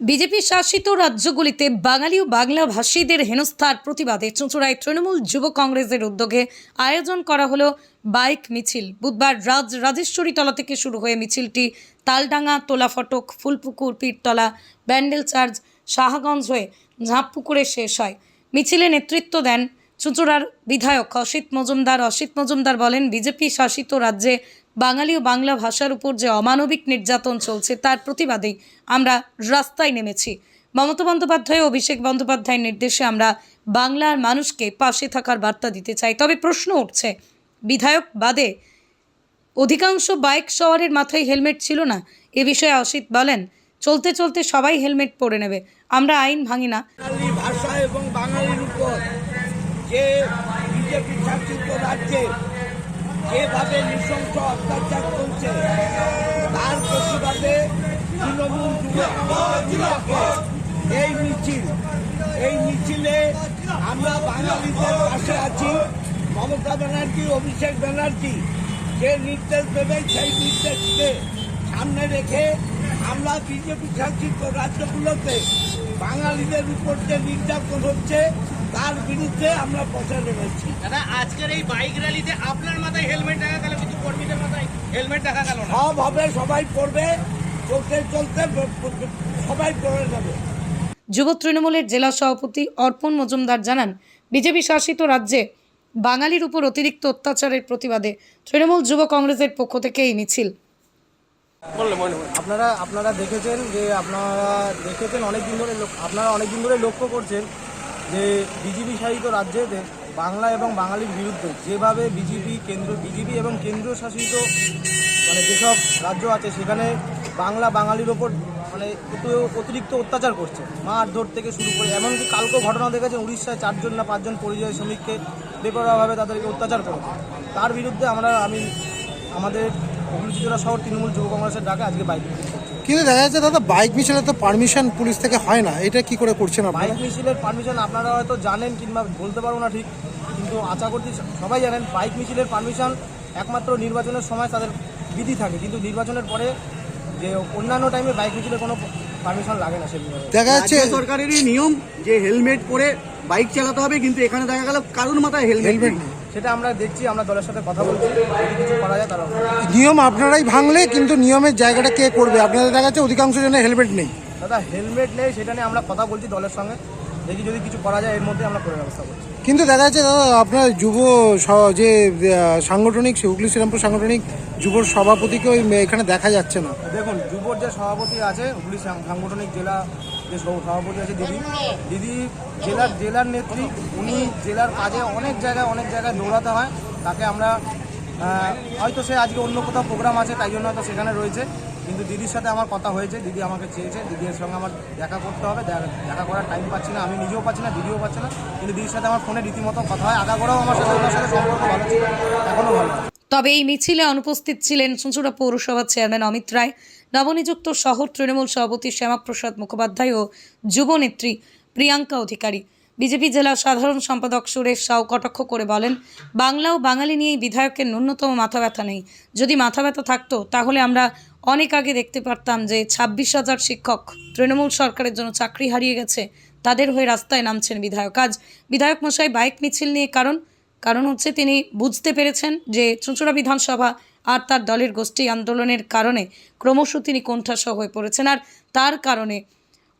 BJP শাসিত রাজ্যগুলিতে বাঙালি ও বাংলা ভাষীদের হেনস্থার প্রতিবাদে চুঁচুড়ায় তৃণমূল যুব কংগ্রেসের উদ্যোগে আয়োজন করা হলো বাইক মিছিল। বুধবার রাজ রাজেশ্বরী তলা থেকে শুরু হয়ে মিছিলটি তালডাঙ্গা তোলা ফটক ফুলপুকুর, পীরতলা, ব্যান্ডেল চার্জ শাহগঞ্জ হয়ে ঝাঁপপুকুরে শেষ হয়। মিছিলে নেতৃত্ব দেন চুঁচুড়ার বিধায়ক অসিত মজুমদার। অসিত মজুমদার বলেন, বিজেপি শাসিত রাজ্যে বাঙালি ও বাংলা ভাষার উপর যে অমানবিক নির্যাতন চলছে, তার প্রতিবাদে আমরা রাস্তায় নেমেছি। মমতা বন্দ্যোপাধ্যায় অভিষেক বন্দ্যোপাধ্যায়ের নির্দেশে আমরা বাংলার মানুষকে পাশে থাকার বার্তা দিতে চাই। তবে প্রশ্ন উঠছে, বিধায়ক বাদে অধিকাংশ বাইক সওয়ারের মাথায় হেলমেট ছিল না? এ বিষয়ে অসিত বলেন, চলতে চলতে সবাই হেলমেট পরে নেবে। আমরা আইন ভাঙি না। ভাষা এবং বাঙালির উপর যে বিজেপি যেভাবে নৃশংস অত্যাচার চলছে, তার প্রতিবাদে তৃণমূল এই মিছিল, এই মিছিলে আমরা বাঙালিদের পাশে আছি। মমতা ব্যানার্জি, অভিষেক ব্যানার্জি, যে নির্দেশ দেবে সেই নির্দেশকে সামনে রেখে আমরা বিজেপি শাসিত রাজ্যগুলোতে বাঙালিদের উপর যে নির্যাতন হচ্ছে তার বিরুদ্ধে আমরা পথে নেমেছি দাদা আজকের এই বাইক র্যালিতে আপনার মাথায় হেলমেট দেখা গেল কিন্তু কর্মীদের মাথায় হেলমেট দেখা গেল সব হবে সবাই পড়বে চলতে চলতে সবাই পড়ে যাবে। যুব তৃণমূলের জেলা সভাপতি অর্পণ মজুমদার জানান বিজেপি শাসিত রাজ্যে বাঙালির উপর অতিরিক্ত অত্যাচারের প্রতিবাদে তৃণমূল যুব কংগ্রেসের পক্ষ থেকে এই মিছিল। আপনারা আপনারা দেখেছেন যে আপনারা দেখেছেন অনেক দিন ধরে লোক- আপনারা অনেক দিন ধরে লক্ষ্য করছেন যে বিজেপি শাসিত রাজ্যে বাংলা এবং বাঙালির বিরুদ্ধে যেভাবে বিজেপি, কেন্দ্র বিজেপি এবং কেন্দ্রীয় শাসিত মানে যেসব রাজ্য আছে, সেখানে বাংলা বাঙালির ওপর মানে অতিরিক্ত অত্যাচার করছে মারধর থেকে শুরু করে, এমনকি কালকে ঘটনা দেখেছেন উড়িষ্যায় চারজন না পাঁচজন পরিযায়ী শ্রমিককে বেপরোয়াভাবে তাদেরকে অত্যাচার করেছে তার বিরুদ্ধে আমরা আমি আমাদের হুগলি জেলা শহর তৃণমূল যুব কংগ্রেসের ডাকে আজকে বাইক। কিন্তু দেখা যাচ্ছে দাদা বাইক মিছিলে তো পারমিশন পুলিশ থেকে হয় না। এটা কি করে করছেন আপনারা? বাইক মিছিলের পারমিশন আপনারা হয়তো জানেন কিংবা বলতে পারব না ঠিক কিন্তু আশা করছি সবাই জানেন বাইক মিছিলের পারমিশন একমাত্র নির্বাচনের সময় তাদের বিধি থাকে। কিন্তু নির্বাচনের পরে যে অন্যান্য টাইমে বাইক মিছিলের কোনো পারমিশন লাগে না সেগুলো দেখা যাচ্ছে রাজ্য সরকারেরই নিয়ম যে হেলমেট পরে বাইক চালাতে হবে কিন্তু এখানে দেখা গেল কারোর মাথায় হেলমেট হেলমেট নেই। সেটা আমরা দেখছি আমরা দলের সাথে কথা বলছি যদি কিছু করা যায় তারা নিয়ম আপনারাই ভাঙলে কিন্তু নিয়মের জায়গাটা কে করবে? আপনাদের দেখা যাচ্ছে অধিকাংশ জনের হেলমেট নেই। দাদা হেলমেট নেই সেটা নিয়ে আমরা কথা বলছি দলের সঙ্গে। দেখি যদি কিছু করা যায় এর মধ্যে আমরা করে ব্যবস্থা করছি। কিন্তু দেখা যাচ্ছে দাদা আপনার যুব স- যে আহ, সাংগঠনিক সে হুগলি শ্রীরামপুর সাংগঠনিক যুব সভাপতিকে ওই এখানে দেখা যাচ্ছে না। দেখুন যুবর যে সভাপতি আছে হুগলি সাং- সাংগঠনিক জেলা যে সভাপতি আছে, দিদি। দিদি জেলার জেলার নেত্রী, উনি জেলার কাজে অনেক জায়গায় অনেক জায়গায় দৌড়াতে হয়। তাকে আমরা হয়তো সে আজকে অন্য কোথাও প্রোগ্রাম আছে, তাই জন্য হয়তো সেখানে রয়েছে। কিন্তু দিদির সাথে আমার কথা হয়েছে, দিদি আমাকে চেয়েছে দিদির সঙ্গে আমার দেখা করতে হবে, দেখা- করার টাইম পাচ্ছি না, আমি নিজেও পাচ্ছি না, দিদিও পাচ্ছে না। কিন্তু দিদির সাথে আমার ফোনে রীতিমতো কথা হয়, আগাগোড়াও আমার সাথে ওনার সাথে সম্পর্ক ভালো ছিল এখনও ভালো। তবে এই মিছিলে অনুপস্থিত ছিলেন চুঁচুড়া পৌরসভার চেয়ারম্যান অমিত রায়। নবনিযুক্ত শহর তৃণমূল সভাপতি শ্যামাপ্রসাদ মুখোপাধ্যায় ও যুবনেত্রী প্রিয়াঙ্কা অধিকারী। বিজেপি জেলা সাধারণ সম্পাদক সুরেশ সাউ কটাক্ষ করে বলেন, বাংলা ও বাঙালি নিয়ে বিধায়কের ন্যূনতম মাথা ব্যথা নেই। যদি মাথা ব্যথা থাকতো, তাহলে আমরা অনেক আগে দেখতে পারতাম যে ছাব্বিশ হাজার শিক্ষক তৃণমূল সরকারের জন্য চাকরি হারিয়ে গেছে, তাদের হয়ে রাস্তায় নামছেন বিধায়ক। আজ বিধায়ক মশাই বাইক মিছিল নিয়ে কারণ কারণ হচ্ছে তিনি বুঝতে পেরেছেন যে চুঁচুড়া বিধানসভা আর তার দলের গোষ্ঠী আন্দোলনের কারণে ক্রমশ তিনি কোণঠাসা হয়ে পড়েছেন আর তার কারণে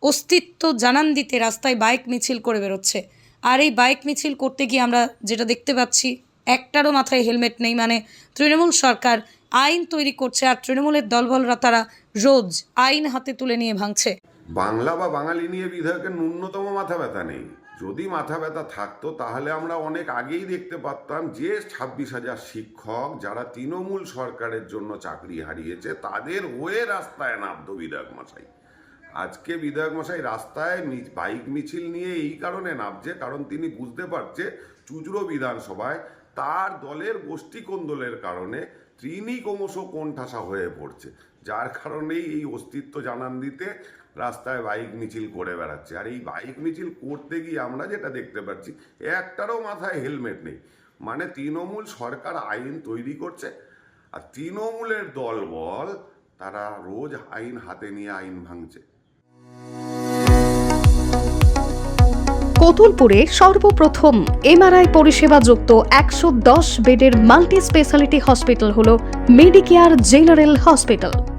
অস্তিত্ব জানান দিতে রাস্তায় বাইক মিছিল করে বেরোচ্ছে। আর এই বাইক মিছিল করতে গিয়ে আমরা যেটা দেখতে পাচ্ছি, একটারও মাথায় হেলমেট নেই মানে তৃণমূল সরকার আইন তৈরি করছে আর তৃণমূলের দলবলরা তারা রোজ আইন হাতে তুলে নিয়ে ভাঙছে। বাংলা বা বাঙালি নিয়ে বিধায়কের ন্যূনতম মাথা ব্যথা নেই। যদি মাথা ব্যথা থাকতো, তাহলে আমরা অনেক আগেই দেখতে পারতাম যে ছাব্বিশ হাজার শিক্ষক যারা তৃণমূল সরকারের জন্য চাকরি হারিয়েছে, তাদের হয়ে রাস্তায় নামতো বিধায়ক মশাই। আজকে বিধায়ক মশাই রাস্তায় বাইক মিছিল নিয়ে এই কারণে নামছে, কারণ তিনি বুঝতে পারছে চুচড়ো বিধানসভায় তার দলের গোষ্ঠী কোন্দলের কারণে তিনি ক্রমশ কোণঠাসা হয়ে পড়ছে, যার কারণেই এই অস্তিত্ব জানান দিতে রাস্তায় বাইক মিছিল করে বেড়াচ্ছে। আর এই বাইক মিছিল করতে গিয়ে আমরা যেটা দেখতে পাচ্ছি, একটারও মাথায় হেলমেট নেই। মানে তৃণমূল সরকার আইন তৈরি করছে, আর তৃণমূলের দলবল তারা রোজ আইন হাতে নিয়ে আইন ভাঙছে। কোতুলপুরে সর্বপ্রথম এমআরআই পরিষেবা যুক্ত একশো দশ বেডের মাল্টি স্পেশালিটি হসপিটাল হল মেডিকেয়ার জেনারেল হসপিটাল।